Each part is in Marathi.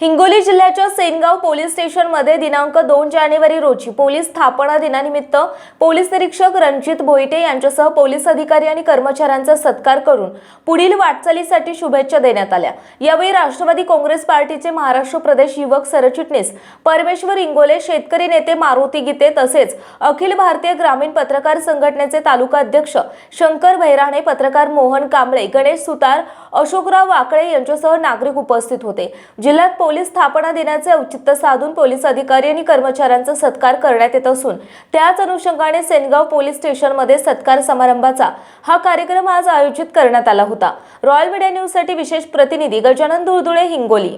हिंगोली जिल्ह्याच्या सेनगाव पोलीस स्टेशनमध्ये दिनांक दोन जानेवारी रोजी पोलीस स्थापना दिनानिमित्त पोलीस निरीक्षक रणजित भोईटे यांच्यासह पोलीस अधिकारी आणि कर्मचाऱ्यांचा सत्कार करून पुढील वाटचालीसाठी शुभेच्छा देण्यात आल्या. यावेळी राष्ट्रवादी काँग्रेस पार्टीचे महाराष्ट्र प्रदेश युवक सरचिटणीस परमेश्वर इंगोले शेतकरी नेते मारुती गीते तसेच अखिल भारतीय ग्रामीण पत्रकार संघटनेचे तालुका अध्यक्ष शंकर भैराणे पत्रकार मोहन कांबळे गणेश सुतार अशोकराव वाकळे यांच्यासह नागरिक उपस्थित होते. जिल्ह्यात पोलीस स्थापना दिनाचे औचित्य साधून पोलीस अधिकारी आणि कर्मचाऱ्यांचा सत्कार करण्यात येत असून त्याच अनुषंगाने सेनगाव पोलीस स्टेशनमध्ये सत्कार समारंभाचा हा कार्यक्रम आज आयोजित करण्यात आला होता. रॉयल मीडिया न्यूजसाठी विशेष प्रतिनिधी गजानन धुळधुळे हिंगोली.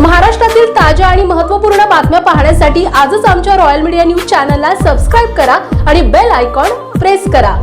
महाराष्ट्रातील ताज्या आणि महत्त्वपूर्ण बातम्या पाहण्यासाठी आजच आमच्या रॉयल मीडिया न्यूज चॅनलला सबस्क्राईब करा आणि बेल आयकॉन प्रेस करा.